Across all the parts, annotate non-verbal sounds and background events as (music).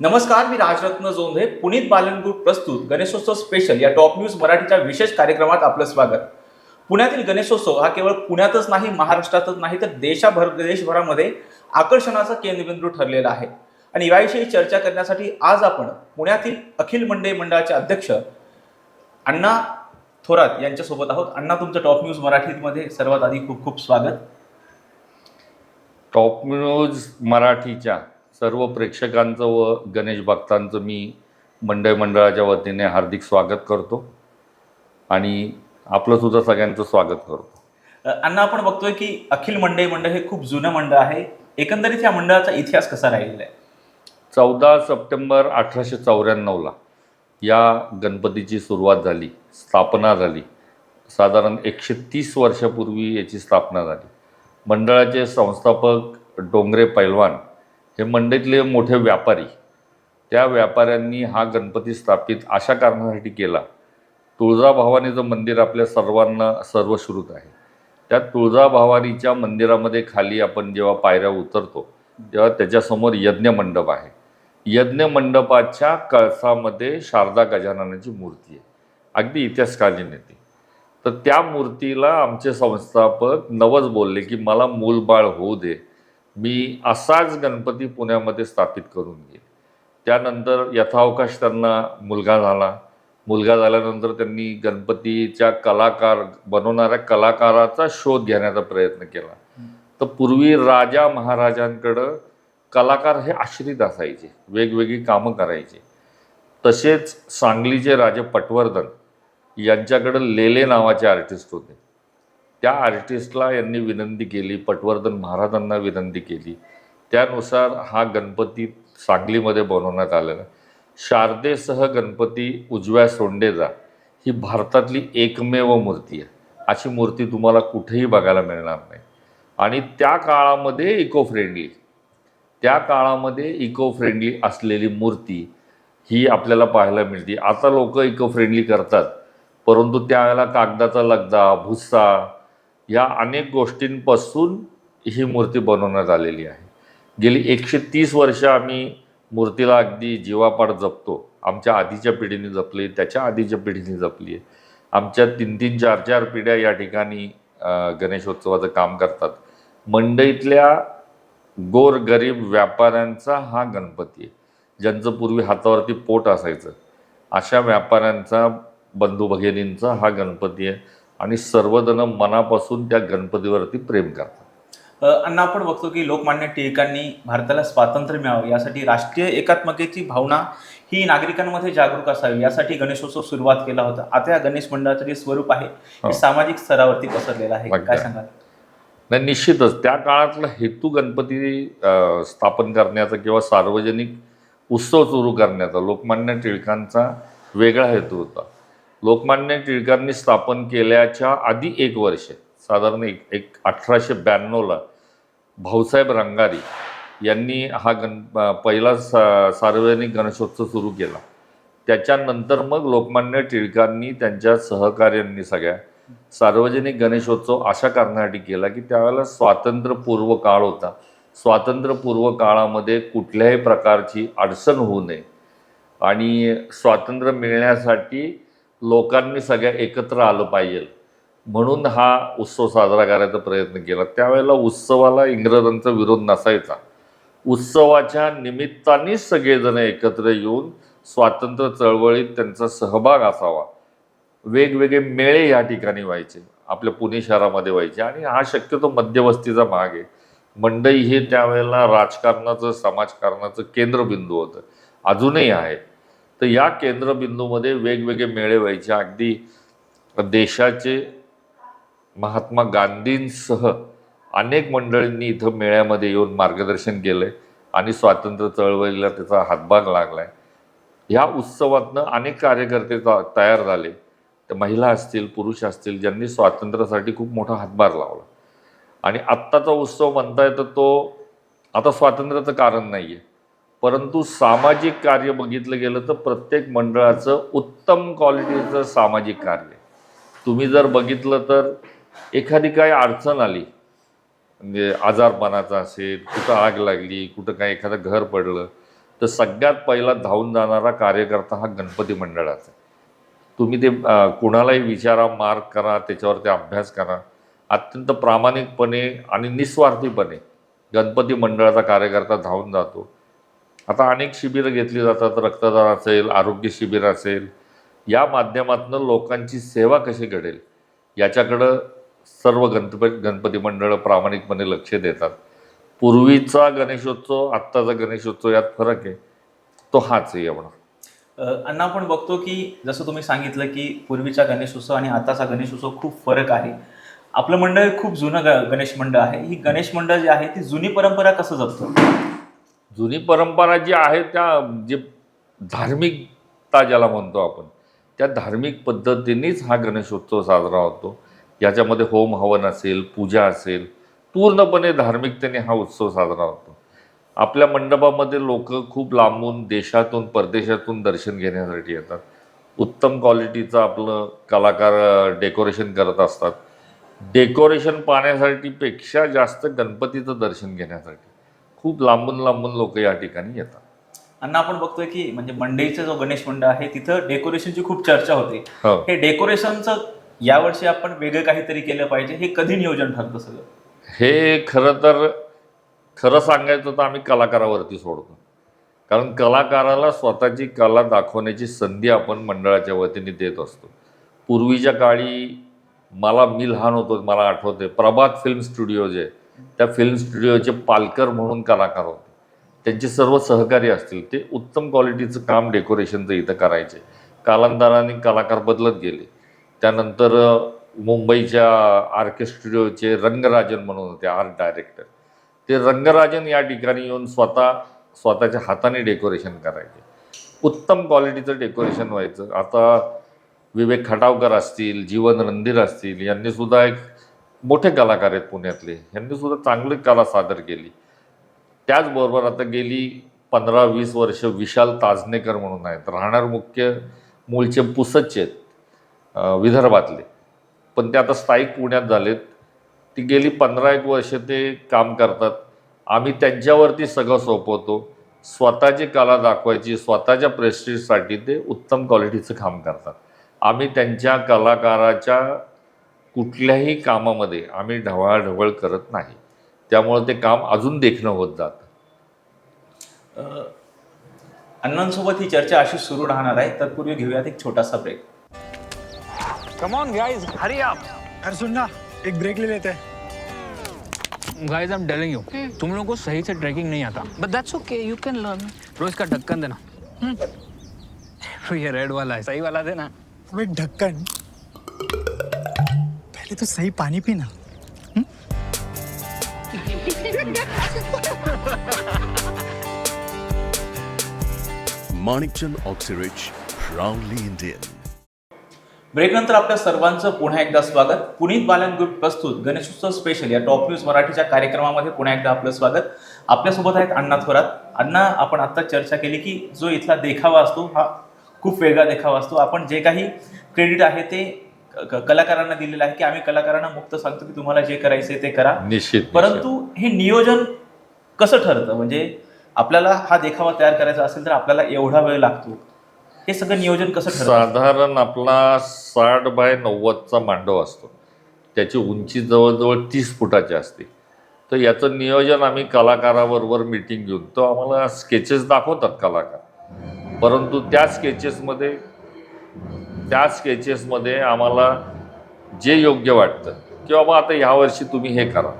नमस्कार मी राजरत्न जोंधे पुनीत बालन प्रस्तुत गणेशोत्सव स्पेशल या टॉप न्यूज मराठीच्या विशेष कार्यक्रमात आपलं स्वागत. पुण्यातील गणेशोत्सव हा केवळ पुण्यातच नाही महाराष्ट्रातच नाही तर देशाभर देशभरामध्ये आकर्षणाचा केंद्रबिंदू ठरलेला आहे. आणि याविषयी चर्चा करण्यासाठी आज आपण पुण्यातील अखिल मंडई मंडळाचे अध्यक्ष अण्णा थोरात यांच्यासोबत आहोत. अण्णा तुमचं टॉप न्यूज मराठीमध्ये सर्वात आधी खूप खूप स्वागत. टॉप न्यूज मराठीच्या. सर्व प्रेक्षकांचं व गणेश भक्तांचं मी मंडळ मंडळाच्या वतीने हार्दिक स्वागत करतो. आणि आपलं सुद्धा सगळ्यांचं स्वागत करतो. अण्णा आपण बघतोय की अखिल मंडई मंडळ हे खूप जुनं मंडळ आहे. एकंदरीत या मंडळाचा इतिहास कसा राहिलेला आहे? चौदा सप्टेंबर अठराशे चौऱ्याण्णवला या गणपतीची सुरुवात झाली स्थापना झाली. साधारण एकशे तीस वर्षापूर्वी याची स्थापना झाली. मंडळाचे संस्थापक डोंगरे पैलवान हे मंडईतले मोठे व्यापारी त्या व्यापाऱ्यांनी हा गणपती स्थापित अशा कारणासाठी केला. तुळजाभवानीचं मंदिर आपल्या सर्वांना सर्वश्रुत आहे. त्या तुळजाभवानीच्या मंदिरामध्ये खाली आपण जेव्हा पायऱ्या उतरतो तेव्हा त्याच्यासमोर यज्ञ मंडप आहे. यज्ञ मंडपाच्या कळसामध्ये शारदा गजाननाची मूर्ती आहे. अगदी इतिहासकालीन येते तर त्या मूर्तीला आमचे संस्थापक नवच बोलले की मला मूलबाळ होऊ दे मी असाच गणपती पुण्यामध्ये स्थापित करून घेईन. त्यानंतर यथावकाश त्यांना मुलगा झाला. मुलगा झाल्यानंतर त्यांनी गणपतीच्या कलाकार बनवणाऱ्या कलाकाराचा शोध घेण्याचा प्रयत्न केला. तर पूर्वी राजा महाराजांकडं कलाकार हे आश्रित असायचे. वेगवेगळी कामं करायचे. तसेच सांगलीचे राजे पटवर्धन यांच्याकडं लेले नावाचे आर्टिस्ट होते. त्या आर्टिस्टला यांनी विनंती केली पटवर्धन महाराजांना विनंती केली. त्यानुसार हा गणपती सांगलीमध्ये बनवण्यात आलेला शारदेसह गणपती उजव्या सोंडेजा ही भारतातली एकमेव मूर्ती आहे. अशी मूर्ती तुम्हाला कुठेही बघायला मिळणार नाही. आणि त्या काळामध्ये इको फ्रेंडली त्या काळामध्ये इको फ्रेंडली असलेली मूर्ती ही आपल्याला पाहायला मिळते. आता लोक इको फ्रेंडली करतात परंतु त्यावेळेला कागदाचा लगदा भुस्सा या अनेक गोष्टींपासून ही मूर्ती बनवण्यात आलेली आहे. गेली एकशे तीस वर्ष आम्ही मूर्तीला अगदी जीवापाड जपतो. आमच्या आधीच्या पिढीने जपली त्याच्या आधीच्या पिढीने जपली आहे. आमच्या तीन तीन चार चार पिढ्या या ठिकाणी गणेशोत्सवाचं काम करतात. मंडईतल्या गोरगरीब व्यापाऱ्यांचा हा गणपती आहे. ज्यांचं पूर्वी हातावरती पोट असायचं अशा व्यापाऱ्यांचा बंधू भगिनींचा हा गणपती आहे. आणि सर्वजण मनापासून त्या गणपतीवरती प्रेम करतात. अण्णा आपण बघतो की लोकमान्य टिळकांनी भारताला स्वातंत्र्य मिळावं यासाठी राष्ट्रीय एकात्मतेची भावना ही नागरिकांमध्ये जागरूक असावी यासाठी गणेशोत्सव सुरुवात केला होता. आता या गणेश मंडळाचं जे स्वरूप आहे हो. हे सामाजिक स्तरावरती पसरलेलं आहे. काय सांगाल? नाही निश्चितच. त्या काळातला हेतू गणपती स्थापन करण्याचा किंवा सार्वजनिक उत्सव सुरू करण्याचा लोकमान्य टिळकांचा वेगळा हेतू होता. लोकमान्य टिळकांनी स्थापन केल्याच्या आधी एक वर्ष साधारण एक एक अठराशे ब्याण्णवला भाऊसाहेब रंगारी यांनी हा गण पहिला सा सार्वजनिक गणेशोत्सव सुरू केला. त्याच्यानंतर मग लोकमान्य टिळकांनी त्यांच्या सहकार्यांनी सगळ्या सार्वजनिक गणेशोत्सव अशा कारणासाठी केला की त्यावेळेला स्वातंत्र्यपूर्व काळ होता. स्वातंत्र्यपूर्व काळामध्ये कुठल्याही प्रकारची अडचण होऊ नये. आणि स्वातंत्र्य मिळण्यासाठी लोकांनी सगळ्या एकत्र आलं पाहिजे. म्हणून हा उत्सव साजरा करायचा प्रयत्न केला. त्यावेळेला उत्सवाला इंग्रजांचा विरोध नसायचा. उत्सवाच्या निमित्तानेच सगळेजण एकत्र येऊन स्वातंत्र्य चळवळीत त्यांचा सहभाग असावा. वेगवेगळे मेळे या ठिकाणी व्हायचे. आपल्या पुणे शहरामध्ये व्हायचे. आणि हा शक्यतो मध्यवस्तीचा भाग आहे. मंडई हे त्यावेळेला राजकारणाचं समाजकारणाचं केंद्रबिंदू होतं. अजूनही आहे. तर या केंद्रबिंदूमध्ये वेगवेगळे मेळे व्हायचे. अगदी देशाचे महात्मा गांधींसह अनेक मंडळींनी इथं मेळ्यामध्ये येऊन मार्गदर्शन केलं आहे आणि स्वातंत्र्य चळवळीला त्याचा हातभाग लागला आहे ह्या उत्सवातनं अनेक कार्यकर्ते त- तयार झाले. तर महिला असतील पुरुष असतील ज्यांनी स्वातंत्र्यासाठी खूप मोठा हातभार लावला. आणि आत्ताचा उत्सव म्हणताय तर तो आता स्वातंत्र्याचं कारण नाही आहे परंतु सामाजिक कार्य बघितलं गेलं तर प्रत्येक मंडळाचं उत्तम क्वालिटीचं सामाजिक कार्य. तुम्ही जर बघितलं तर एखादी काही अडचण आली म्हणजे आजारपणाचा असेल कुठं आग लागली कुठं काय एखादं घर पडलं तर सगळ्यात पहिला धावून जाणारा कार्यकर्ता हा गणपती मंडळाचा तुम्ही ते कुणालाही विचारा मार्क करा त्याच्यावरती अभ्यास करा. अत्यंत प्रामाणिकपणे आणि निस्वार्थीपणे गणपती मंडळाचा कार्यकर्ता धावून जातो. आता अनेक शिबिरं घेतली जातात रक्तदान असेल आरोग्य शिबिर असेल. या माध्यमातून लोकांची सेवा कशी घडेल? याच्याकडं सर्व गणपती गणपती मंडळं प्रामाणिकपणे लक्ष देतात. पूर्वीचा गणेशोत्सव आत्ताचा गणेशोत्सव यात फरक आहे. तो हाच आहे एवढा. अण्णा आपण बघतो की जसं तुम्ही सांगितलं की पूर्वीचा गणेशोत्सव आणि आताचा गणेशोत्सव खूप फरक आहे. आपलं मंडळ हे खूप जुनं ग- गणेश मंडळ आहे. ही गणेश मंडळ जी आहे ती जुनी परंपरा कसं जपतं? जुनी परंपरा जी आहे त्या जे धार्मिकता ज्याला म्हणतो आपण त्या धार्मिक पद्धतीनेच हा गणेशोत्सव साजरा होतो. याच्यामध्ये होम हवन असेल पूजा असेल पूर्णपणे धार्मिकतेने हा उत्सव साजरा होतो. आपल्या मंडपामध्ये लोक खूप लांबून देशातून परदेशातून दर्शन घेण्यासाठी येतात. उत्तम क्वालिटीचं आपलं कलाकार डेकोरेशन करत असतात. डेकोरेशन पाहण्यासाठी पेक्षा जास्त गणपतीचं दर्शन घेण्यासाठी. खूप लांबून लांबून लोक या ठिकाणी येतात. अण्णा आपण बघतोय की म्हणजे मंडईचा जो गणेश मंडळ आहे तिथं डेकोरेशनची खूप चर्चा होते. हो. हे डेकोरेशनचं यावर्षी आपण वेगळं काहीतरी केलं पाहिजे हे कधी नियोजन ठरतं सगळं? हे खरं तर खरं सांगायचं तर आम्ही कलाकारावरती सोडतो. कारण कलाकाराला स्वतःची कला दाखवण्याची संधी आपण मंडळाच्या वतीने देत असतो. पूर्वीच्या काळी मला मी लहान होतो मला आठवते प्रभात फिल्म स्टुडिओ जे आहे, त्या फिल्म स्टुडिओचे पालकर म्हणून कलाकार होते. त्यांचे सर्व सहकारी असतील. ते उत्तम क्वालिटीचं काम डेकोरेशनचं इथं करायचे. कालांतराने कलाकार बदलत गेले. त्यानंतर मुंबईच्या आर के स्टुडिओचे रंगराजन म्हणून होते आर्ट डायरेक्टर ते रंगराजन या ठिकाणी येऊन स्वतः स्वतःच्या हाताने डेकोरेशन करायचे. उत्तम क्वालिटीचं डेकोरेशन व्हायचं. आता विवेक खटावकर असतील जीवन रणधीर असतील यांनी सुद्धा एक मोठे कलाकार आहेत पुण्यातले. यांनी सुद्धा चांगली कला सादर केली. त्याचबरोबर आता गेली पंधरा वीस वर्ष विशाल ताजनेकर म्हणून आहेत. राहणार मुख्य मूळचे पुसदचे आहेत विदर्भातले. पण ते आता स्थायिक पुण्यात झालेत. ती गेली पंधरा एक वर्ष ते काम करतात. आम्ही त्यांच्यावरती सगळं सोपवतो. स्वतःची कला दाखवायची स्वतःच्या प्रेस्टिजसाठी ते उत्तम क्वालिटीचं काम करतात. आम्ही त्यांच्या कलाकाराच्या कुठल्याही कामामध्ये आम्ही ढवळाढवळ करत नाही. त्यामुळं ते काम अजून देखणं होत जातं. अ, अण्णांसोबत ही चर्चा अशी सुरू राहणार आहे. तत्पूर्वी घेऊयात एक छोटासा break come on guys hurry up अरे सुन ना एक ब्रेक ले लेते. हैं guys I am telling you तुम लोगों को सही से ट्रैकिंग नहीं आता. But that's okay, you can learn. रोज का ढक्कन देना. (laughs) ये रेड वाला है. सही वाला देना. अबे ढक्कन पहले तो सही पानी पीना Manikchand Oxyrich, proudly Indian. ब्रेकनंतर आपल्या सर्वांचं पुन्हा एकदा स्वागत. पुनीत बालन ग्रुप प्रस्तुत गणेशोत्सव स्पेशल या टॉप न्यूज मराठीच्या कार्यक्रमामध्ये पुन्हा एकदा आपलं स्वागत. आपल्यासोबत आहेत अण्णा थोरात. अण्णा आपण आता चर्चा केली की जो इथला देखावा असतो हा खूप वेगळा देखावा असतो. आपण जे काही क्रेडिट आहे ते कलाकारांना दिलेलं आहे की आम्ही कलाकारांना मुक्त सांगतो की तुम्हाला जे करायचं ते करा. निश्चित परंतु हे नियोजन कसं ठरतं? म्हणजे आपल्याला हा देखावा तयार करायचा असेल तर आपल्याला एवढा वेळ लागतो. हे सगळं नियोजन कसं ठरतं? साधारण आपला साठ बाय नव्वदचा मांडव असतो. त्याची उंची जवळजवळ तीस फुटाची असते. तर याचं नियोजन आम्ही कलाकाराबरोबर मिटिंग घेऊन तो आम्हाला स्केचेस दाखवतात कलाकार. परंतु त्या स्केचेसमध्ये त्या स्केचेसमध्ये आम्हाला जे योग्य वाटतं की बाबा आता ह्यावर्षी तुम्ही हे करा.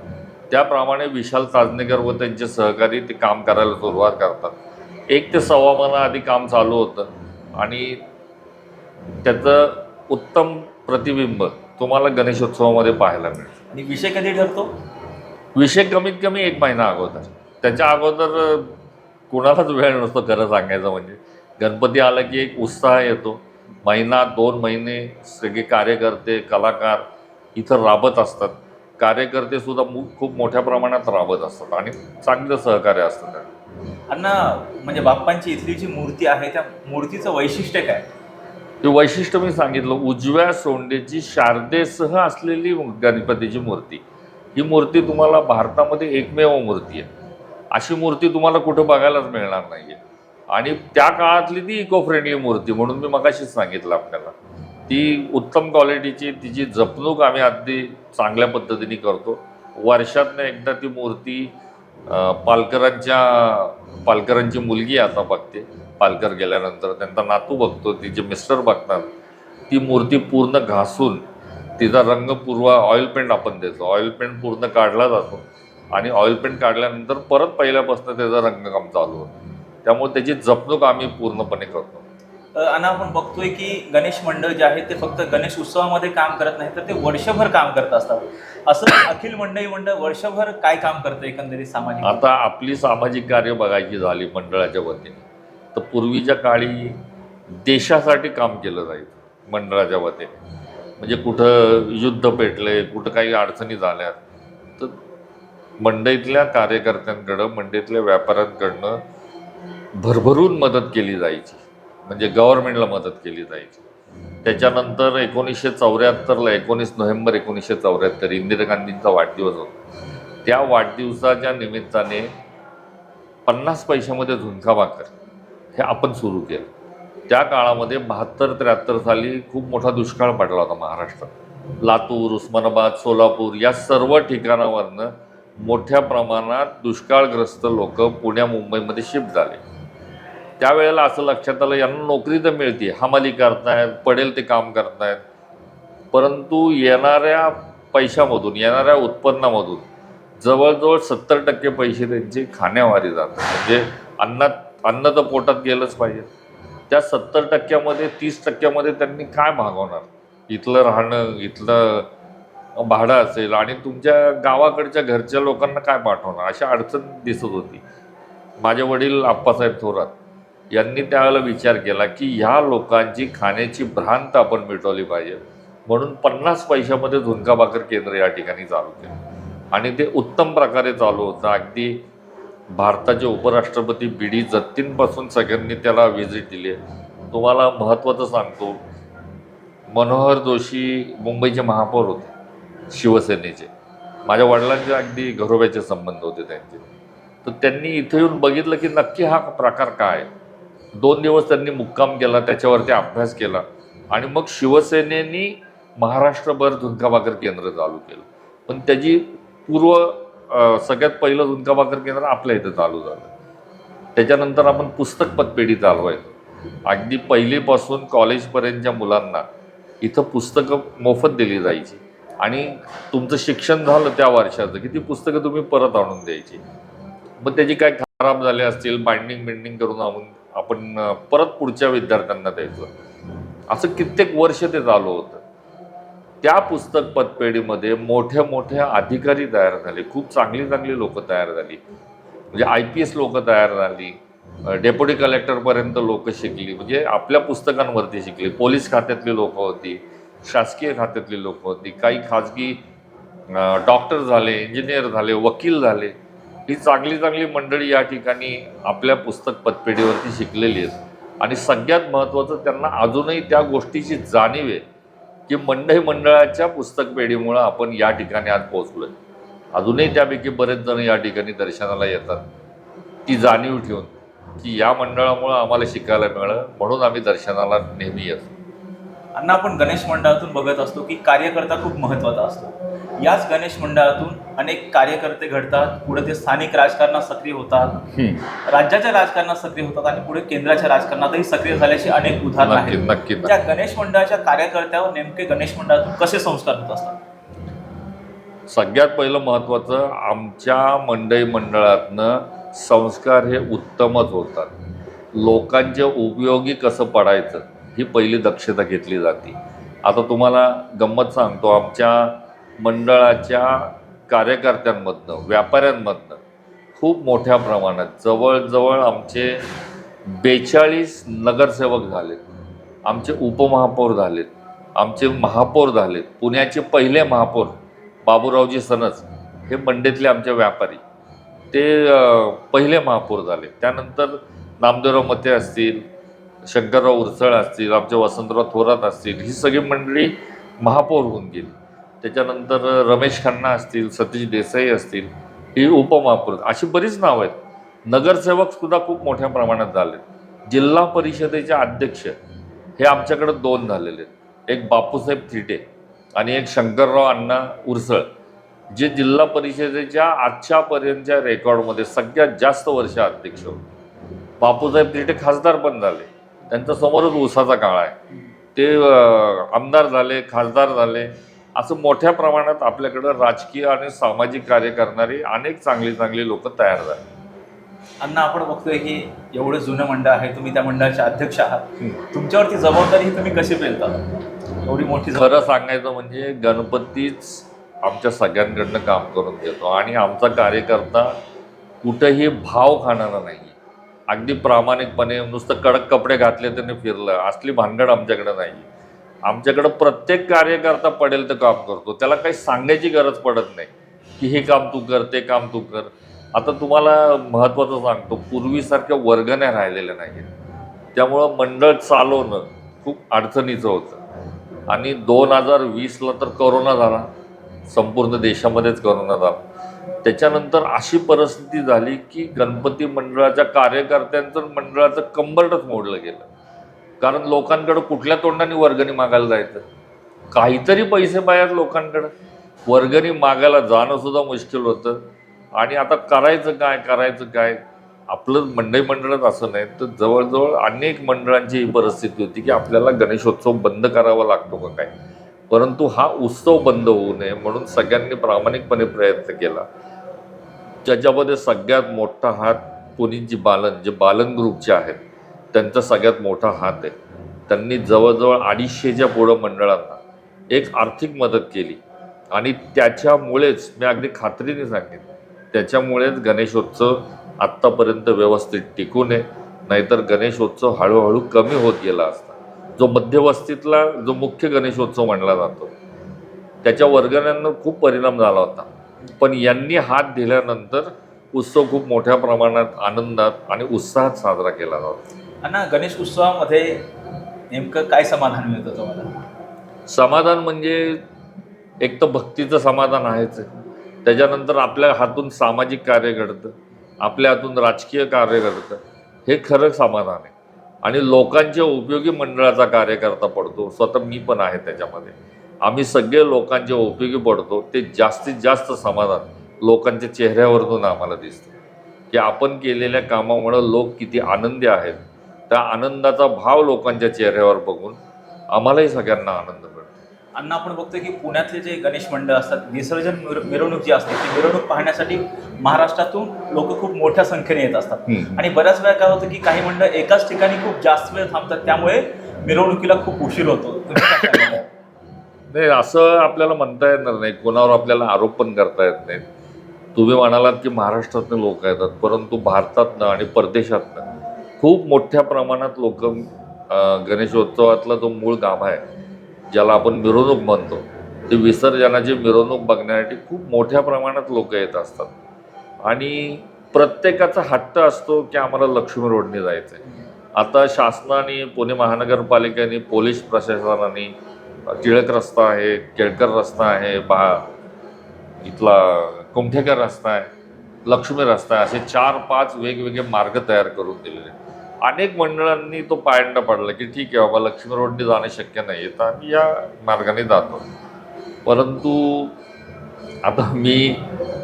त्याप्रमाणे विशाल ताजनेकर व त्यांचे सहकारी ते काम करायला सुरुवात करतात. एक ते सव्वा महिना आधी काम चालू होतं आणि त्याचं उत्तम प्रतिबिंब तुम्हाला गणेशोत्सवामध्ये पाहायला मिळतं. आणि विषय कधी ठरतो? विषय कमीत कमी एक महिना अगोदर. त्याच्या अगोदर कुणालाच वेळ नसतो खरं सांगायचं म्हणजे. गणपती आला की एक उत्साह येतो. महिना दोन महिने सगळे कार्यकर्ते कलाकार इथं राबत असतात. कार्यकर्ते सुद्धा मु खूप मोठ्या प्रमाणात राबत असतात आणि चांगलं सहकार्य असतं त्यांना अण्णा म्हणजे बाप्पांची इथली जी मूर्ती आहे त्या मूर्तीचं वैशिष्ट्य काय? ते वैशिष्ट्य मी सांगितलं. उजव्या सोंडेची शारदेसह असलेली गणपतीची मूर्ती. ही मूर्ती तुम्हाला भारतामध्ये एकमेव मूर्ती आहे. अशी मूर्ती तुम्हाला कुठं बघायलाच मिळणार नाही आहे आणि त्या काळातली ती इको फ्रेंडली मूर्ती म्हणून मी मगाशीच सांगितलं आपल्याला. ती उत्तम क्वालिटीची तिची जपणूक आम्ही अगदी चांगल्या पद्धतीने करतो. वर्षातनं एकदा ती मूर्ती पालकरांच्या पालकरांची मुलगी आता बघते. पालकर गेल्यानंतर त्यांचा नातू बघतो तिचे मिस्टर बघतात. ती मूर्ती पूर्ण घासून तिचा रंग पूर्व ऑइल पेंट आपण देतो. ऑइल पेंट पूर्ण काढला जातो. आणि ऑइल पेंट काढल्यानंतर परत पहिल्यापासून त्याचा रंगकाम चालू होतो. त्यामुळे त्याची जपणूक आम्ही पूर्णपणे करतो. आणि आपण बघतोय की गणेश मंडळ जे आहे ते फक्त गणेश उत्सवामध्ये काम करत नाही तर ते वर्षभर काम करत असतात. असं अखिल मंडळी मंडळ वर्षभर काय काम करतं एकंदरीत सामाजिक आता आपली सामाजिक कार्य बघायची झाली मंडळाच्या वतीने तर पूर्वीच्या काळी देशासाठी काम केलं जायचं मंडळाच्या वतीने. म्हणजे कुठं युद्ध पेटले कुठं काही अडचणी झाल्या तर मंडईतल्या कार्यकर्त्यांकडं मंडईतल्या व्यापाऱ्यांकडनं भरभरून मदत केली जायची. म्हणजे गव्हर्नमेंटला मदत केली जायची. त्याच्यानंतर एकोणीसशे चौऱ्याहत्तरला एकोणीस नोव्हेंबर एकोणीसशे चौऱ्याहत्तर इंदिरा गांधींचा वाढदिवस होता. त्या वाढदिवसाच्या निमित्ताने पन्नास पैशामध्ये झुणका भाकर हे आपण सुरू केलं. त्या काळामध्ये बहात्तर त्र्याहत्तर साली खूप मोठा दुष्काळ पडला होता महाराष्ट्रात. लातूर उस्मानाबाद सोलापूर या सर्व ठिकाणावरनं मोठ्या प्रमाणात दुष्काळग्रस्त लोक पुण्या मुंबईमध्ये शिफ्ट झाले. त्यावेळेला असं लक्षात आलं यांना नोकरी तर मिळते हमाली करतायत पडेल ते काम करतायत. परंतु येणाऱ्या पैशामधून येणाऱ्या उत्पन्नामधून जवळजवळ सत्तर टक्के पैसे त्यांचे खाण्यावारी जातात. म्हणजे अन्नात अन्न तर पोटात गेलंच पाहिजे. त्या सत्तर टक्क्यामध्ये तीस टक्क्यामध्ये त्यांनी काय मागवणार? इथलं राहणं इथलं भाडं असेल आणि तुमच्या गावाकडच्या घरच्या लोकांना काय पाठवणार? अशा अडचण दिसत होती. माझे वडील आप्पासाहेब थोरात यांनी त्यावेळेला विचार केला की ह्या लोकांची खाण्याची भ्रांत आपण मिटवली पाहिजे. म्हणून पन्नास पैशामध्ये झुणका भाकर केंद्र या ठिकाणी चालू केलं. आणि ते उत्तम प्रकारे चालू होतं. अगदी भारताचे उपराष्ट्रपती बी डी जत्तींपासून सगळ्यांनी त्याला व्हिजिट दिली. आहे तुम्हाला महत्त्वाचं सांगतो मनोहर जोशी मुंबईचे महापौर होते शिवसेनेचे. माझ्या वडिलांचे अगदी घरोब्याचे संबंध होते त्यांचे. तर त्यांनी इथे येऊन बघितलं की नक्की हा प्रकार काय आहे. दोन दिवस त्यांनी मुक्काम केला त्याच्यावरती अभ्यास केला. आणि मग शिवसेनेनी महाराष्ट्रभर झुणकाभाकर केंद्र चालू केलं. पण त्याची पूर्व सगळ्यात पहिलं झुणकाभाकर केंद्र आपल्या इथं चालू झालं. त्याच्यानंतर आपण पुस्तक पतपेढी चालवायचो अगदी पहिलीपासून कॉलेजपर्यंतच्या मुलांना इथं पुस्तकं मोफत दिली जायची. आणि तुमचं शिक्षण झालं त्या वर्षाचं की ती पुस्तकं तुम्ही परत आणून द्यायची? मग त्याची काय खराब झाले असतील बाइंडिंग बिंडिंग करून आणून आपण परत पुढच्या विद्यार्थ्यांना द्यायचं. असं कित्येक वर्ष ते चालू होतं. त्या पुस्तक पतपेढीमध्ये मोठ्या मोठ्या अधिकारी तयार झाले. खूप चांगली चांगली लोक तयार झाली. म्हणजे आय पी एस लोक तयार झाली. डेप्युटी कलेक्टरपर्यंत लोक शिकली. म्हणजे आपल्या पुस्तकांवरती शिकली. पोलीस खात्यातली लोक होती. शासकीय खात्यातली लोक होती. काही खाजगी डॉक्टर झाले इंजिनियर झाले वकील झाले. ही चांगली चांगली मंडळी या ठिकाणी आपल्या पुस्तक पतपेढीवरती शिकलेली आहेत. आणि सगळ्यात महत्त्वाचं त्यांना अजूनही त्या गोष्टीची जाणीव आहे की मंडई मंडळाच्या पुस्तक पेढीमुळं आपण या ठिकाणी आज आहे अजूनही त्यापैकी बरेच जण या ठिकाणी दर्शनाला येतात. ती जाणीव ठेवून की या मंडळामुळं आम्हाला शिकायला मिळालं म्हणून आम्ही दर्शनाला नेहमी येतो. अण्णा आपण गणेश मंडळातून बघत असतो की कार्यकर्ता खूप महत्त्वाचा असतो. याच गणेश मंडळातून अनेक कार्यकर्ते घडतात पुढे ते स्थानिक राजकारणात सक्रिय होतात राज्याच्या राजकारणात सक्रिय होतात आणि पुढे केंद्राच्या राजकारणातही सक्रिय झाल्याची अनेक उदाहरणं आहेत. नक्की त्या गणेश मंडळाच्या कार्यकर्त्यावर नेमके गणेश मंडळातून कसे संस्कार होत असतात? सगळ्यात पहिलं महत्त्वाचं आमच्या मंडई मंडळातनं संस्कार हे उत्तमच होतात. लोकांच्या उपयोगी कसं पडायचं? ही पहिली दक्षता घेतली जाते. आता तुम्हाला गंमत सांगतो आमच्या मंडळाच्या कार्यकर्त्यांमधनं व्यापाऱ्यांमधनं खूप मोठ्या प्रमाणात जवळजवळ आमचे बेचाळीस नगरसेवक झालेत. आमचे उपमहापौर झालेत. आमचे महापौर झालेत. पुण्याचे पहिले महापौर बाबूरावजी सनस हे मंडेतले आमचे व्यापारी. ते पहिले महापौर झाले. त्यानंतर नामदेवराव मते असतील शंकरराव उरसळ असतील आमचे वसंतराव थोरात असतील ही सगळी मंडळी महापौर होऊन गेली. त्याच्यानंतर रमेश खन्ना असतील सतीश देसाई असतील ही उपमहापौर. अशी बरीच नावं आहेत. नगरसेवक सुद्धा खूप मोठ्या प्रमाणात झाले. जिल्हा परिषदेचे अध्यक्ष हे आमच्याकडे दोन झालेले आहेत. एक बापूसाहेब थिटे आणि एक शंकरराव अण्णा उरसळ जे जिल्हा परिषदेच्या आजच्यापर्यंतच्या रेकॉर्डमध्ये सगळ्यात जास्त वर्ष अध्यक्ष होते. बापूसाहेब थिटे खासदार पण झाले. त्यांच्या समोरच उसाचा काळ आहे. ते आमदार झाले खासदार झाले असं मोठ्या प्रमाणात आपल्याकडं राजकीय आणि सामाजिक कार्य करणारी अनेक चांगली चांगली लोक तयार झाली. अण्णा आपण बघतोय की एवढं जुनं मंडळ आहे तुम्ही त्या मंडळाचे अध्यक्ष आहात. तुमच्यावरती जबाबदारी ही तुम्ही कशी पेलता एवढी मोठी खरं सांगायचं म्हणजे गणपतीच आमच्या सगळ्यांकडनं काम करून घेतो आणि आमचा कार्यकर्ता कुठेही भाव खाणारा नाही. अगदी प्रामाणिकपणे नुसतं कडक कपडे घातले त्याने फिरलं. असली भानगड आमच्याकडे नाही. आमच्याकडं प्रत्येक कार्यकर्ता पडेल तर काम करतो. त्याला काही सांगण्याची गरज पडत नाही की हे काम तू कर ते काम तू कर. आता तुम्हाला महत्त्वाचं सांगतो पूर्वीसारख्या वर्गण्या राहिलेल्या नाहीत त्यामुळं मंडळ चालवणं खूप अडचणीचं होतं. आणि दोन हजार वीसला तर करोना झाला. संपूर्ण देशामध्येच करोना झाला. त्याच्यानंतर अशी परिस्थिती झाली की गणपती मंडळाच्या कार्यकर्त्यांचं मंडळाचं कंबरटच मोडलं गेलं. कारण लोकांकडं कुठल्या तोंडाने वर्गणी मागायला जायचं? काहीतरी पैसे पाहिजेत लोकांकडं. वर्गणी मागायला जाणं सुद्धा मुश्किल होतं. आणि आता करायचं काय करायचं काय? आपलं मंडई मंडळात असं नाही तर जवळजवळ अनेक मंडळांची ही परिस्थिती होती की आपल्याला गणेशोत्सव बंद करावा लागतो का काय? परंतु हा उत्सव बंद होऊ नये म्हणून सगळ्यांनी प्रामाणिकपणे प्रयत्न केला. ज्याच्यामध्ये सगळ्यात मोठा हात पुनीतजी बालन जे बालन ग्रुपचे आहेत त्यांचा सगळ्यात मोठा हात आहे. त्यांनी जवळजवळ अडीचशेच्या पुढं मंडळांना एक आर्थिक मदत केली. आणि त्याच्यामुळेच मी अगदी खात्रीने सांगेन त्याच्यामुळेच गणेशोत्सव आत्तापर्यंत व्यवस्थित टिकून आहे. नाहीतर गणेशोत्सव हळूहळू कमी होत गेला असता. जो मध्यवस्तीतला जो मुख्य गणेशोत्सव मानला जातो त्याच्या वर्गण्यांना खूप परिणाम झाला होता. पण यांनी हात दिल्यानंतर उत्सव खूप मोठ्या प्रमाणात आनंदात आणि उत्साहात साजरा केला जातो. अण्णा गणेश उत्सवामध्ये नेमकं काय समाधान मिळतं तुम्हाला? समाधान म्हणजे एक तर भक्तीचं समाधान आहेच. आहे त्याच्यानंतर आपल्या हातून सामाजिक कार्य घडतं आपल्या हातून राजकीय कार्य घडतं. हे खरं समाधान आहे. आणि लोकांच्या उपयोगी मंडळाचा कार्यकर्ता पडतो. स्वतः मी पण आहे त्याच्यामध्ये. आम्ही सगळे लोकांच्या उपयोगी पडतो ते जास्तीत जास्त समाधान लोकांच्या चेहऱ्यावरून आम्हाला दिसतं. की आपण केलेल्या कामामुळं लोक किती आनंदी आहेत. त्या आनंदाचा भाव लोकांच्या चेहऱ्यावर बघून आम्हालाही सगळ्यांना आनंद मिळतो. अण्णा आपण बघतोय की पुण्यातले जे गणेश मंडळ असतात विसर्जन मिर- मिरवणूक जी असते ती मिरवणूक पाहण्यासाठी महाराष्ट्रातून लोक खूप मोठ्या संख्येने येत असतात. आणि बऱ्याच वेळा काय होतं की काही मंडळ एकाच ठिकाणी खूप जास्त वेळ थांबतात त्यामुळे मिरवणुकीला खूप उशीर होतो? नाही असं आपल्याला म्हणता येणार नाही. कोणावर आपल्याला आरोप पण करता येत नाही तुम्ही म्हणालात की महाराष्ट्रातले लोक येतात परंतु भारतातनं आणि परदेशातनं खूप मोठ्या प्रमाणात लोक गणेशोत्सवातला जो मूळ गाभा आहे ज्याला आपण मिरवणूक म्हणतो ते विसर्जनाची मिरवणूक बघण्यासाठी खूप मोठ्या प्रमाणात लोक येत असतात. आणि प्रत्येकाचा हट्ट असतो की आम्हाला लक्ष्मी रोडने जायचं आहे आता शासनाने पुणे महानगरपालिकेने पोलीस प्रशासनाने टिळक रस्ता आहे केळकर रस्ता आहे बा इथला कुमठेकर रस्ता आहे लक्ष्मी रस्ता आहे असे चार पाच वेगवेगळे मार्ग तयार करून दिलेले. अनेक मंडळांनी तो पायंडा पडला की ठीक आहे बाबा लक्ष्मी रोडने जाणे शक्य नाही तर आम्ही या मार्गाने जातो परंतु आता मी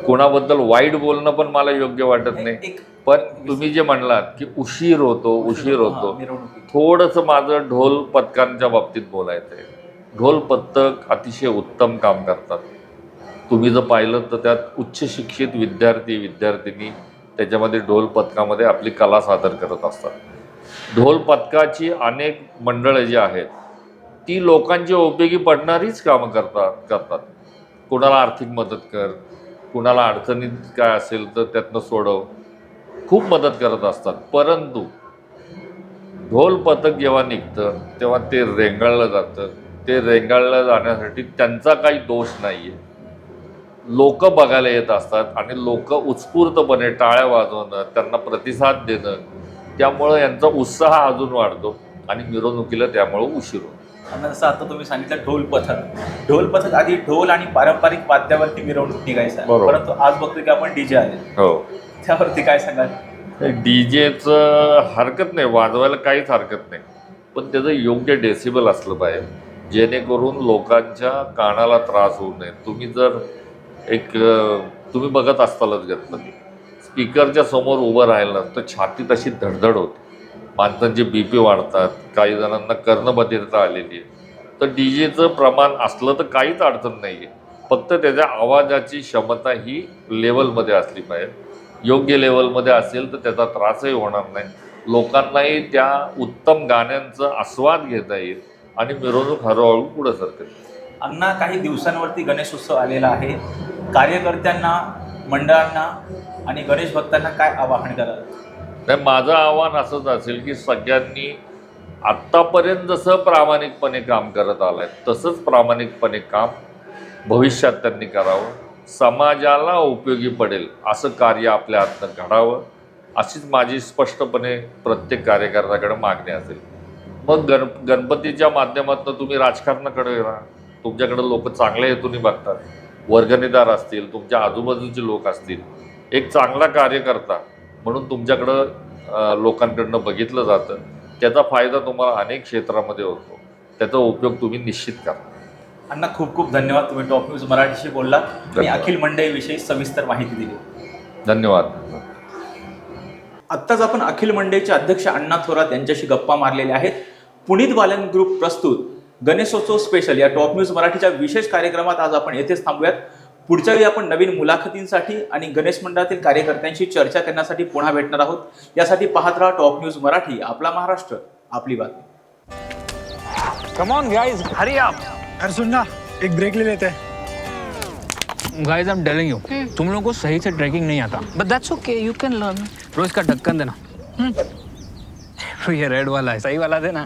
कोणाबद्दल वाईट बोलणं पण मला योग्य वाटत नाही पण तुम्ही जे म्हणलात की उशीर होतो उशीर होतो. थोडंसं माझं ढोल पथकांच्या बाबतीत बोलायचं आहे ढोल पथक अतिशय उत्तम काम करतात. तुम्ही जर पाहिलं तर त्यात उच्च शिक्षित विद्यार्थी विद्यार्थिनी त्याच्यामध्ये ढोल पथकामध्ये आपली कला सादर करत असतात. ढोल पथकाची अनेक मंडळं जी आहेत ती लोकांची उपयोगी पडणारीच कामं करतात करतात. कुणाला आर्थिक मदत कर कुणाला अडचणीत काय असेल तर त्यातनं सोडव खूप मदत करत असतात. परंतु ढोल पथक जेव्हा निघतं तेव्हा ते रेंगाळलं जातं. ते रेंगाळलं जाण्यासाठी त्यांचा काही दोष नाही आहे लोक बघायला येत असतात आणि लोक उत्स्फूर्तपणे टाळ्या वाजवणं त्यांना प्रतिसाद देणं त्यामुळं यांचा उत्साह अजून वाढतो आणि मिरवणुकीला त्यामुळं उशीर होतो. जसं आता तुम्ही सांगितलं ढोल पथक. ढोल पथक आधी ढोल आणि पारंपरिक वाद्यावरती मिरवणूक निघायचा. बरोबर. परंतु आज बघतो की आपण डीजे आले. हो. त्यावरती काय सांगाल? डी जेचं हरकत नाही वाजवायला काहीच हरकत नाही. पण त्याचं योग्य डेसिबल असलं पाहिजे. जेणेकरून लोकांच्या कानाला त्रास होऊ नये. तुम्ही जर एक तुम्ही बघत असतालच गणपती. स्पीकरच्या समोर उभं राहिलं तर छाती तशी धडधड होते. माणसांचे बी पी वाढतात काही जणांना कर्णबधिरता आलेली आहे. तर डी जेचं प्रमाण असलं तर काहीच अडचण नाही आहे फक्त त्याच्या आवाजाची क्षमता ही लेवलमध्ये असली पाहिजे. योग्य लेवलमध्ये असेल तर त्याचा त्रासही होणार नाही. लोकांनाही त्या उत्तम गाण्यांचा आस्वाद घेता येईल. आणि मिरवणूक हळूहळू पुढे सरकेल अण्णा काही दिवसांवरती गणेशोत्सव आलेला आहे. कार्यकर्त्यांना मंडळांना आणि गणेश भक्तांना काय आवाहन कराल? नाही माझं आव्हान असंच असेल की सगळ्यांनी आत्तापर्यंत जसं प्रामाणिकपणे काम करत आलंय तसंच प्रामाणिकपणे काम भविष्यात त्यांनी करावं. समाजाला उपयोगी पडेल असं कार्य आपल्या हातनं घडावं. अशीच माझी स्पष्टपणे प्रत्येक कार्यकर्त्याकडे मागणी असेल. मग गण गणपतीच्या माध्यमातून तुम्ही राजकारणाकडे राहा तुमच्याकडे लोक चांगल्या हेतूने बघतात. वर्गणीदार असतील तुमच्या आजूबाजूचे लोक असतील. एक चांगला कार्यकर्ता म्हणून तुमच्याकडं लोकांकडनं बघितलं जातं. त्याचा फायदा तुम्हाला अनेक क्षेत्रामध्ये होतो. त्याचा उपयोग तुम्ही निश्चित करा. अण्णा खूप खूप धन्यवाद. तुम्ही टॉप न्यूज मराठीशी बोललात. आणि. अखिल मंडईविषयी सविस्तर माहिती दिली. धन्यवाद. आत्ताच आपण अखिल मंडईचे अध्यक्ष अण्णा थोरात यांच्याशी गप्पा मारलेल्या आहेत. पुनीत बालन ग्रुप प्रस्तुत. गणेशोत्सव स्पेशल या टॉप न्यूज मराठीच्या विशेष कार्यक्रमात आज आपण येथेच थांबूयात. पुढच्या वेळी आपण नवीन मुलाखतींसाठी आणि गणेश मंडळातील कार्यकर्त्यांशी चर्चा करण्यासाठी पुन्हा भेटणार आहोत. यासाठी पाहत राहा टॉप न्यूज मराठी आपला महाराष्ट्र आपली बातमी. Come on guys hurry up अरे सुन ना एक ब्रेक ले लेते. हैं guys I am telling you तुम लोगों को सही से ट्रैकिंग नहीं आता. But that's okay, you can learn. रोज का ढक्कन देना. ये रेड वाला है. सही वाला देना.